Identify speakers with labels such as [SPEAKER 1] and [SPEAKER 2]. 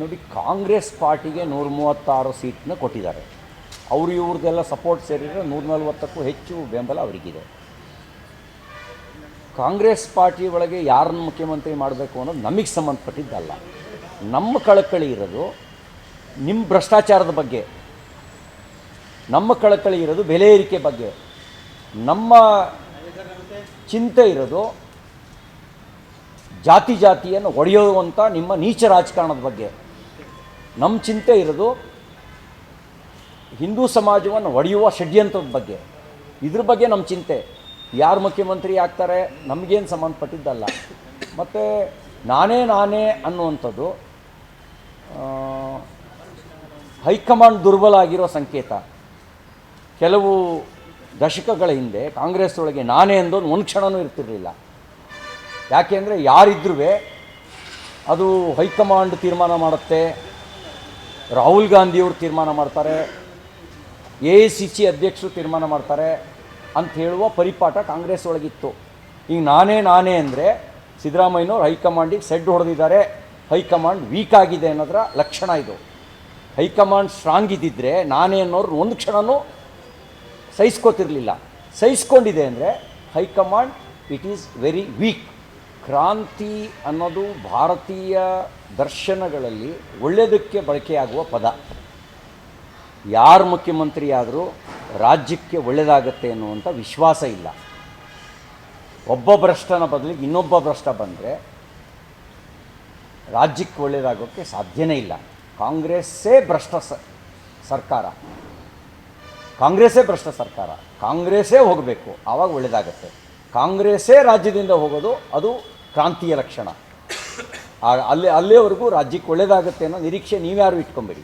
[SPEAKER 1] ನೋಡಿ, ಕಾಂಗ್ರೆಸ್ ಪಾರ್ಟಿಗೆ ನೂರ ಮೂವತ್ತಾರು ಸೀಟ್ನ ಕೊಟ್ಟಿದ್ದಾರೆ. ಅವರು ಇವ್ರದ್ದೆಲ್ಲ ಸಪೋರ್ಟ್ ಸೇರಿದರೆ ನೂರ ನಲ್ವತ್ತಕ್ಕೂ ಹೆಚ್ಚು ಬೆಂಬಲ ಅವರಿಗಿದೆ. ಕಾಂಗ್ರೆಸ್ ಪಾರ್ಟಿ ಒಳಗೆ ಯಾರನ್ನು ಮುಖ್ಯಮಂತ್ರಿ ಮಾಡಬೇಕು ಅನ್ನೋದು ನಮಗೆ ಸಂಬಂಧಪಟ್ಟಿದ್ದಲ್ಲ. ನಮ್ಮ ಕಳಕಳಿ ಇರೋದು ನಿಮ್ಮ ಭ್ರಷ್ಟಾಚಾರದ ಬಗ್ಗೆ. ನಮ್ಮ ಕಳಕಳಿ ಇರೋದು ಬೆಲೆ ಏರಿಕೆ ಬಗ್ಗೆ. ನಮ್ಮ ಚಿಂತೆ ಇರೋದು ಜಾತಿ ಜಾತಿಯನ್ನು ಒಡೆಯುವಂಥ ನಿಮ್ಮ ನೀಚ ರಾಜಕಾರಣದ ಬಗ್ಗೆ. ನಮ್ಮ ಚಿಂತೆ ಇರೋದು ಹಿಂದೂ ಸಮಾಜವನ್ನು ಒಡೆಯುವ ಷಡ್ಯಂತ್ರದ ಬಗ್ಗೆ. ಇದ್ರ ಬಗ್ಗೆ ನಮ್ಮ ಚಿಂತೆ. ಯಾರು ಮುಖ್ಯಮಂತ್ರಿ ಆಗ್ತಾರೆ, ನಮಗೇನು ಸಂಬಂಧಪಟ್ಟಿದ್ದಲ್ಲ. ಮತ್ತು ನಾನೇ ನಾನೇ ಅನ್ನುವಂಥದ್ದು ಹೈಕಮಾಂಡ್ ದುರ್ಬಲ ಆಗಿರೋ ಸಂಕೇತ. ಕೆಲವು ದಶಕಗಳ ಹಿಂದೆ ಕಾಂಗ್ರೆಸ್ ಒಳಗೆ ನಾನೇ ಅಂದೋದು ಒಂದು ಕ್ಷಣವೂ ಇರ್ತಿರಲಿಲ್ಲ. ಯಾಕೆಂದರೆ ಯಾರಿದ್ರೂ ಅದು ಹೈಕಮಾಂಡ್ ತೀರ್ಮಾನ ಮಾಡುತ್ತೆ, ರಾಹುಲ್ ಗಾಂಧಿಯವರು ತೀರ್ಮಾನ ಮಾಡ್ತಾರೆ, ಎ ಐ ಸಿ ಸಿ ಅಧ್ಯಕ್ಷರು ತೀರ್ಮಾನ ಮಾಡ್ತಾರೆ ಅಂತ ಹೇಳುವ ಪರಿಪಾಠ ಕಾಂಗ್ರೆಸ್ ಒಳಗಿತ್ತು. ಈಗ ನಾನೇ ನಾನೇ ಅಂದರೆ ಸಿದ್ದರಾಮಯ್ಯನವ್ರು ಹೈಕಮಾಂಡಿಗೆ ಸೆಡ್ ಹೊಡೆದಿದ್ದಾರೆ, ಹೈಕಮಾಂಡ್ ವೀಕ್ ಆಗಿದೆ ಅನ್ನೋದರ ಲಕ್ಷಣ ಇದು. ಹೈಕಮಾಂಡ್ ಸ್ಟ್ರಾಂಗ್ ಇದ್ದಿದ್ದರೆ ನಾನೇ ಅನ್ನೋರು ಒಂದು ಕ್ಷಣವೂ ಸಹಿಸ್ಕೋತಿರಲಿಲ್ಲ. ಸಹಿಸ್ಕೊಂಡಿದೆ ಅಂದರೆ high command, it is very weak. ಕ್ರಾಂತಿ ಅನ್ನೋದು ಭಾರತೀಯ ದರ್ಶನಗಳಲ್ಲಿ ಒಳ್ಳೆಯದಕ್ಕೆ ಬಳಕೆಯಾಗುವ ಪದ. ಯಾರು ಮುಖ್ಯಮಂತ್ರಿ ಆದರೂ ರಾಜ್ಯಕ್ಕೆ ಒಳ್ಳೆಯದಾಗತ್ತೆ ಅನ್ನುವಂಥ ವಿಶ್ವಾಸ ಇಲ್ಲ. ಒಬ್ಬ ಭ್ರಷ್ಟನ ಬದಲಿಗೆ ಇನ್ನೊಬ್ಬ ಭ್ರಷ್ಟ ಬಂದರೆ ರಾಜ್ಯಕ್ಕೆ ಒಳ್ಳೆಯದಾಗೋಕ್ಕೆ ಸಾಧ್ಯನೇ ಇಲ್ಲ. ಕಾಂಗ್ರೆಸ್ಸೇ ಭ್ರಷ್ಟ ಸರ್ಕಾರ. ಕಾಂಗ್ರೆಸ್ಸೇ ಭ್ರಷ್ಟ ಸರ್ಕಾರ. ಕಾಂಗ್ರೆಸ್ಸೇ ಹೋಗಬೇಕು. ಆವಾಗ ಒಳ್ಳೆಯದಾಗತ್ತೆ. ಕಾಂಗ್ರೆಸ್ಸೇ ರಾಜ್ಯದಿಂದ ಹೋಗೋದು ಅದು ಕ್ರಾಂತಿಯ ಲಕ್ಷಣ. ಅಲ್ಲಿ ಅಲ್ಲೇವರೆಗೂ ರಾಜ್ಯಕ್ಕೆ ಒಳ್ಳೆಯದಾಗುತ್ತೆ ಅನ್ನೋ ನಿರೀಕ್ಷೆ ನೀವ್ಯಾರು ಇಟ್ಕೊಂಬೇಡಿ.